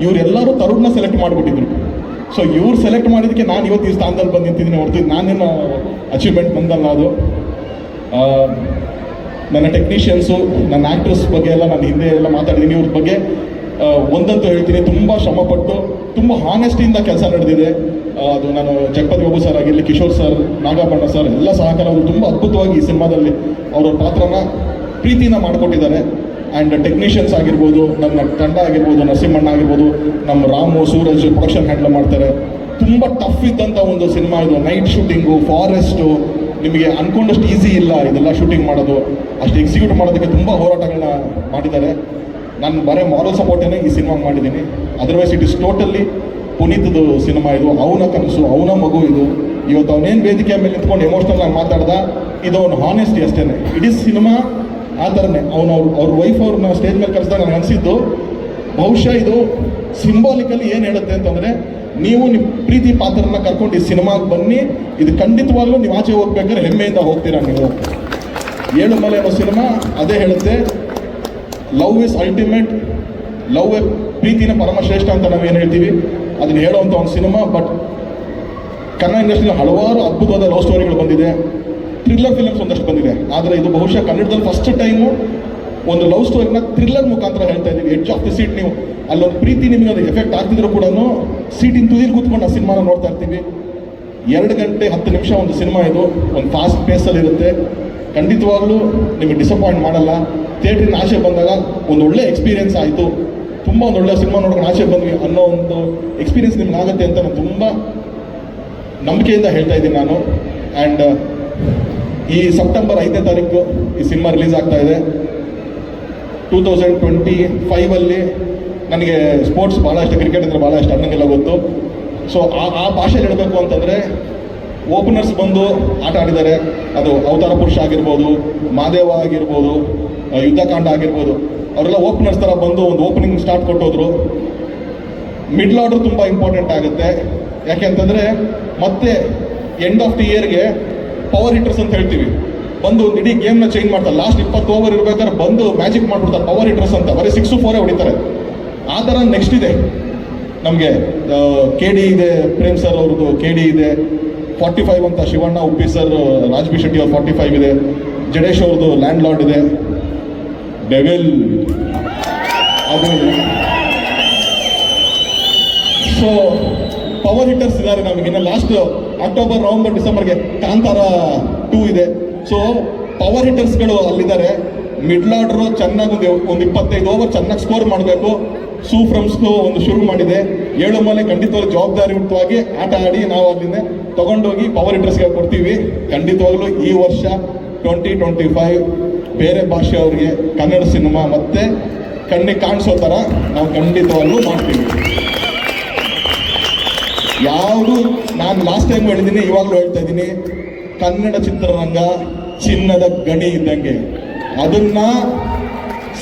ಇವರೆಲ್ಲರೂ ತರುಣ್ನ ಸೆಲೆಕ್ಟ್ ಮಾಡಿಬಿಟ್ಟಿದ್ರು. ಸೊ ಇವ್ರು ಸೆಲೆಕ್ಟ್ ಮಾಡಿದ್ದಕ್ಕೆ ನಾನು ಇವತ್ತು ಈ ಸ್ಥಾನದಲ್ಲಿ ಬಂದು ನಿಂತಿದ್ದೀನಿ ಹೊರತು ನಾನೇನು ಅಚೀವ್ಮೆಂಟ್ ಬಂದಲ್ಲ ಅದು. ನನ್ನ ಟೆಕ್ನಿಷಿಯನ್ಸು ನನ್ನ ಆ್ಯಕ್ಟ್ರಸ್ ಬಗ್ಗೆ ಎಲ್ಲ ನಾನು ಹಿಂದೆ ಎಲ್ಲ ಮಾತಾಡಿದ್ದೀನಿ. ಇವ್ರ ಬಗ್ಗೆ ಒಂದಂತೂ ಹೇಳ್ತೀನಿ, ತುಂಬ ಶ್ರಮಪಟ್ಟು, ತುಂಬ ಹಾನೆಸ್ಟಿಯಿಂದ ಕೆಲಸ ನಡೆದಿದೆ. ಅದು ನಾನು ಜಗಪತಿ ಬಾಬು ಸರ್ ಆಗಿರಲಿ, ಕಿಶೋರ್ ಸರ್ ನಾಗಬಣ್ಣ ಸರ್ ಎಲ್ಲ ಸಹಕಾರ ಅವರು ತುಂಬ ಅದ್ಭುತವಾಗಿ ಈ ಸಿನಿಮಾದಲ್ಲಿ ಅವರ ಪಾತ್ರನ ಪ್ರೀತಿನ ಮಾಡಿಕೊಟ್ಟಿದ್ದಾರೆ. ಆ್ಯಂಡ್ ಟೆಕ್ನಿಷಿಯನ್ಸ್ ಆಗಿರ್ಬೋದು, ನನ್ನ ತಂಡ ಆಗಿರ್ಬೋದು, ನರಸಿಂಹಣ್ಣ ಆಗಿರ್ಬೋದು, ನಮ್ಮ ರಾಮು, ಸೂರಜ್ ಪ್ರೊಡಕ್ಷನ್ ಹ್ಯಾಂಡಲ್ ಮಾಡ್ತಾರೆ. ತುಂಬ ಟಫ್ ಇದ್ದಂಥ ಒಂದು ಸಿನಿಮಾ ಇದು. ನೈಟ್ ಶೂಟಿಂಗು ಫಾರೆಸ್ಟು ನಿಮಗೆ ಅನ್ಕೊಂಡಷ್ಟು ಈಸಿ ಇಲ್ಲ ಇದೆಲ್ಲ ಶೂಟಿಂಗ್ ಮಾಡೋದು. ಅಷ್ಟು ಎಕ್ಸಿಕ್ಯೂಟ್ ಮಾಡೋದಕ್ಕೆ ತುಂಬ ಹೋರಾಟಗಳನ್ನ ಮಾಡಿದ್ದಾರೆ. ನಾನು ಬರೀ ಮಾರಲ್ ಸಪೋರ್ಟೇನೆ ಈ ಸಿನಿಮಾ ಮಾಡಿದ್ದೀನಿ. ಅದರ್ವೈಸ್ ಇಟ್ ಇಸ್ ಟೋಟಲಿ ಪುನೀತ್ದು ಸಿನಿಮಾ ಇದು. ಅವನ ಕನಸು, ಅವನ ಮಗು ಇದು. ಇವತ್ತು ಅವನೇನು ವೇದಿಕೆ ಮೇಲೆ ನಿಂತ್ಕೊಂಡು ಎಮೋಷ್ನಲ್ ಆಗಿ ಮಾತಾಡ್ದ, ಇದು ಅವನು ಹಾನೆಸ್ಟಿ ಅಷ್ಟೇ ಇಡೀ ಸಿನಿಮಾ ಆ ಥರನೇ. ಅವನು ಅವ್ರ ಅವ್ರ ವೈಫ್ ಅವ್ರನ್ನ ಸ್ಟೇಜ್ ಮೇಲೆ ಕರೆಸಿದಾಗ ನನಗೆ ಅನಿಸಿದ್ದು, ಬಹುಶಃ ಇದು ಸಿಂಬಾಲಿಕಲಿ ಏನು ಹೇಳುತ್ತೆ ಅಂತಂದರೆ, ನೀವು ನಿಮ್ಮ ಪ್ರೀತಿ ಪಾತ್ರನ ಕರ್ಕೊಂಡು ಈ ಸಿನಿಮಾಗೆ ಬನ್ನಿ, ಇದು ಖಂಡಿತವಾಗ್ಲೂ ನೀವು ಆಚೆ ಹೋಗ್ಬೇಕಾದ್ರೆ ಹೆಮ್ಮೆಯಿಂದ ಹೋಗ್ತೀರಾ ನೀವು. ಏಳು ಮಲೆ ಅನ್ನೋ ಸಿನಿಮಾ ಅದೇ ಹೇಳುತ್ತೆ. ಲವ್ ಇಸ್ ಅಲ್ಟಿಮೇಟ್ ಲವ್ ಪ್ರೀತಿನ ಪರಮಶ್ರೇಷ್ಠ ಅಂತ ನಾವು ಏನು ಹೇಳ್ತೀವಿ? ಅದನ್ನ ಹೇಳುವಂಥ ಒಂದು ಸಿನಿಮಾ ಬಟ್ ಕನ್ನಡ ಇಂಡಸ್ಟ್ರಿಯಲ್ಲಿ ಹಲವಾರು ಅದ್ಭುತವಾದ ಲವ್ ಸ್ಟೋರಿಗಳು ಬಂದಿದೆ. ಥ್ರಿಲ್ಲರ್ ಫಿಲ್ಮ್ಸ್ ಒಂದಷ್ಟು ಬಂದಿದೆ. ಆದರೆ ಇದು ಬಹುಶಃ ಕನ್ನಡದಲ್ಲಿ ಫಸ್ಟ್ ಟೈಮು ಒಂದು ಲವ್ ಸ್ಟೋರಿನ ಥ್ರಿಲ್ಲರ್ ಮುಖಾಂತರ ಹೇಳ್ತಾ ಇದ್ದೀವಿ ಎಡ್ಜ್ ಆಫ್ ದಿ ಸೀಟ್ ನೀವು. ಅಲ್ಲೊಂದು ಪ್ರೀತಿ ನಿಮಗೆ ಅದು ಎಫೆಕ್ಟ್ ಆಗ್ತಿದ್ರು ಕೂಡ ಸೀಟಿನ ತುದಿಲಿ ಕೂತ್ಕೊಂಡು ಆ ಸಿನಿಮಾನ ನೋಡ್ತಾ ಇರ್ತೀವಿ. ಎರಡು ಗಂಟೆ ಹತ್ತು ನಿಮಿಷ ಒಂದು ಸಿನಿಮಾ ಇದು, ಒಂದು ಫಾಸ್ಟ್ ಪೇಸಲ್ಲಿ ಇರುತ್ತೆ. ಖಂಡಿತವಾಗ್ಲೂ ನಿಮಗೆ ಡಿಸಪಾಯಿಂಟ್ ಮಾಡಲ್ಲ. ಥಿಯೇಟ್ರಿನ ಆಸೆ ಬಂದಾಗ ಒಂದು ಒಳ್ಳೆ ಎಕ್ಸ್ಪೀರಿಯನ್ಸ್ ಆಯಿತು. ತುಂಬ ಒಂದು ಒಳ್ಳೆ ಸಿನಿಮಾ ನೋಡ್ಕೊಂಡು ಆಸೆ ಬಂದ್ವಿ ಅನ್ನೋ ಒಂದು ಎಕ್ಸ್ಪೀರಿಯನ್ಸ್ ನಿಮ್ಗೆ ಆಗುತ್ತೆ ಅಂತ ನಾನು ತುಂಬ ನಂಬಿಕೆಯಿಂದ ಹೇಳ್ತಾ ಇದ್ದೀನಿ ನಾನು. ಆ್ಯಂಡ್ ಈ ಸೆಪ್ಟೆಂಬರ್ ಐದನೇ ತಾರೀಕು ಈ ಸಿನಿಮಾ ರಿಲೀಸ್ ಆಗ್ತಾ ಇದೆ. ಟೂ ತೌಸಂಡ್ ಟ್ವೆಂಟಿ ಫೈವಲ್ಲಿ ನನಗೆ ಸ್ಪೋರ್ಟ್ಸ್ ಭಾಳ ಇಷ್ಟ ಕ್ರಿಕೆಟ್ ಅಂದರೆ ಭಾಳ ಇಷ್ಟ ಅನ್ನಂಗೆಲ್ಲ ಗೊತ್ತು. ಸೊ ಆ ಆ ಭಾಷೆಯಲ್ಲಿ ಹೇಳಬೇಕು ಅಂತಂದರೆ ಓಪನರ್ಸ್ ಬಂದು ಆಟ ಆಡಿದ್ದಾರೆ. ಅದು ಅವತಾರ ಪುರುಷ ಆಗಿರ್ಬೋದು, ಮಾದೇವ ಆಗಿರ್ಬೋದು ಯುದ್ಧಕಾಂಡ ಆಗಿರ್ಬೋದು. ಅವರೆಲ್ಲ ಓಪನರ್ಸ್ ಥರ ಬಂದು ಒಂದು ಓಪನಿಂಗ್ ಸ್ಟಾರ್ಟ್ ಕೊಟ್ಟೋದ್ರು. ಮಿಡ್ಲ್ ಆರ್ಡರ್ ತುಂಬ ಇಂಪಾರ್ಟೆಂಟ್ ಆಗುತ್ತೆ. ಯಾಕೆ ಅಂತಂದರೆ ಮತ್ತೆ ಎಂಡ್ ಆಫ್ ದಿ ಇಯರ್ಗೆ ಪವರ್ ಹಿಟರ್ಸ್ ಅಂತ ಹೇಳ್ತೀವಿ. ಬಂದು ಒಂದು ಇಡೀ ಗೇಮ್ನ ಚೇಂಜ್ ಮಾಡ್ತಾರೆ. ಲಾಸ್ಟ್ ಇಪ್ಪತ್ತು ಓವರ್ ಇರ್ಬೇಕಾದ್ರೆ ಬಂದು ಮ್ಯಾಜಿಕ್ ಮಾಡ್ಬಿಡ್ತಾರೆ. ಪವರ್ ಹಿಟರ್ಸ್ ಅಂತ. ಬರೀ ಸಿಕ್ಸು ಫೋರೇ ಹೊಡಿತಾರೆ. ಆ ಥರ ನೆಕ್ಸ್ಟ್ ಇದೆ. ನಮಗೆ ಕೆ ಡಿ ಇದೆ ಪ್ರೇಮ್ ಸರ್ ಅವ್ರದ್ದು ಕೆ ಡಿ ಇದೆ. ಫಾರ್ಟಿ ಫೈವ್ ಅಂತ ಶಿವಣ್ಣ, ಉಪ್ಪಿ ಸರ್ ರಾಜ್ ಬಿ ಶೆಟ್ಟಿ ಅವ್ರ ಫಾರ್ಟಿ ಫೈವ್ ಇದೆ. ಜಡೇಶ್ ಅವ್ರದ್ದು ಲ್ಯಾಂಡ್ ಲಾರ್ಡ್ ಇದೆ. ಡೆವೆಲ್ ಅದು. ಸೊ ಪವರ್ ಹಿಟರ್ಸ್ ಇದ್ದಾರೆ ನಮಗೆ. ಇನ್ನು ಲಾಸ್ಟ್ ಅಕ್ಟೋಬರ್ ನವೆಂಬರ್ ಡಿಸೆಂಬರ್ಗೆ ಕಾಂತಾರ ಟೂ ಇದೆ. ಸೊ ಪವರ್ ಹಿಟರ್ಸ್ಗಳು ಅಲ್ಲಿದ್ದಾರೆ. ಮಿಡ್ಲ್ ಆರ್ಡರ್ ಚೆನ್ನಾಗಿ ಒಂದು ಒಂದು ಇಪ್ಪತ್ತೈದು ಓವರ್ ಚೆನ್ನಾಗಿ ಸ್ಕೋರ್ ಮಾಡಬೇಕು. ಸೂ ಫ್ರಮ್ಸ್ನು ಒಂದು ಶುರು ಮಾಡಿದೆ. ಏಳು ಮಲೆ ಖಂಡಿತವಾಗ್ಲೂ ಜವಾಬ್ದಾರಿಯುತವಾಗಿ ಆಟ ಆಡಿ ನಾವು ಅಲ್ಲಿಂದ ತಗೊಂಡೋಗಿ ಪವರ್ ಹಿಟ್ಟರ್ಸ್ಗೆ ಕೊಡ್ತೀವಿ. ಖಂಡಿತವಾಗ್ಲೂ ಈ ವರ್ಷ ಟ್ವೆಂಟಿ ಟ್ವೆಂಟಿ ಫೈವ್ ಬೇರೆ ಭಾಷೆ ಅವ್ರಿಗೆ ಕನ್ನಡ ಸಿನಿಮಾ ಮತ್ತೆ ಕಣ್ಣಿಗೆ ಕಾಣಿಸೋ ಥರ ನಾವು ಖಂಡಿತವಾಗ್ಲೂ ಮಾಡ್ತೀವಿ. ಯಾವುದು ನಾನು ಲಾಸ್ಟ್ ಟೈಮ್ ಹೇಳಿದ್ದೀನಿ ಇವಾಗಲೂ ಹೇಳ್ತಾ ಇದ್ದೀನಿ ಕನ್ನಡ ಚಿತ್ರರಂಗ ಚಿನ್ನದ ಗಣಿ ಇದ್ದಂಗೆ. ಅದನ್ನ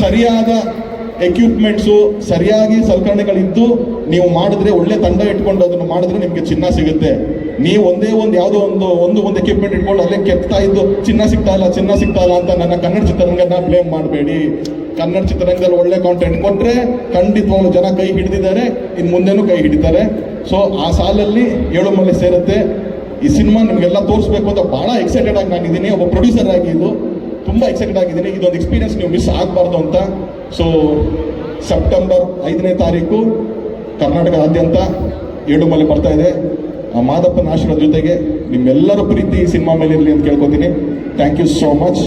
ಸರಿಯಾದ ಎಕ್ವಿಪ್ಮೆಂಟ್ಸು ಸರಿಯಾಗಿ ಸಲಕರಣೆಗಳಿದ್ದು ನೀವು ಮಾಡಿದ್ರೆ ಒಳ್ಳೆ ತಂಡ ಇಟ್ಕೊಂಡು ಅದನ್ನು ಮಾಡಿದ್ರೆ ನಿಮಗೆ ಚಿನ್ನ ಸಿಗುತ್ತೆ. ನೀವು ಒಂದೇ ಒಂದು ಯಾವುದೋ ಒಂದು ಒಂದು ಒಂದು ಎಕ್ವಿಪ್ಮೆಂಟ್ ಇಟ್ಕೊಂಡು ಅಲ್ಲೇ ಕೆತ್ತಾ ಇದ್ದು ಚಿನ್ನ ಸಿಗ್ತಾ ಇಲ್ಲ, ಚಿನ್ನ ಸಿಗ್ತಾ ಇಲ್ಲ ಅಂತ ನನ್ನ ಕನ್ನಡ ಚಿತ್ರರಂಗನ ಬ್ಲೇಮ್ ಮಾಡಬೇಡಿ. ಕನ್ನಡ ಚಿತ್ರರಂಗದಲ್ಲಿ ಒಳ್ಳೆ ಕಾಂಟೆಂಟ್ ಕೊಟ್ಟರೆ ಖಂಡಿತವಾಗ್ಲೂ ಜನ ಕೈ ಹಿಡಿದಿದ್ದಾರೆ ಇನ್ನು ಮುಂದೆನೂ ಕೈ ಹಿಡಿತಾರೆ. ಸೊ ಆ ಸಾಲಲ್ಲಿ ಏಳು ಮಲೆ ಸೇರುತ್ತೆ. ಈ ಸಿನಿಮಾ ನಿಮಗೆಲ್ಲ ತೋರಿಸ್ಬೇಕು ಅಂತ ಭಾಳ ಎಕ್ಸೈಟೆಡ್ ಆಗಿ ನಾನಿದ್ದೀನಿ. ಒಬ್ಬ ಪ್ರೊಡ್ಯೂಸರ್ ಆಗಿ ಇದು ತುಂಬ ಎಕ್ಸೈಟೆಡ್ ಆಗಿದ್ದೀನಿ. ಇದೊಂದು ಎಕ್ಸ್ಪೀರಿಯನ್ಸ್ ನೀವು ಮಿಸ್ ಆಗಬಾರ್ದು ಅಂತ. ಸೊ ಸೆಪ್ಟೆಂಬರ್ ಐದನೇ ತಾರೀಕು ಕರ್ನಾಟಕದಾದ್ಯಂತ ಏಳು ಮಲೆ ಬರ್ತಾ ಇದೆ. ಆ ಮಾದಪ್ಪನ ಆಶೀರ್ವಾದ ಜೊತೆಗೆ ನಿಮ್ಮೆಲ್ಲರ ಪ್ರೀತಿ ಸಿನಿಮಾ ಮೇಲೆ ಇರಲಿ ಅಂತ ಕೇಳ್ಕೊತೀನಿ. Thank you so much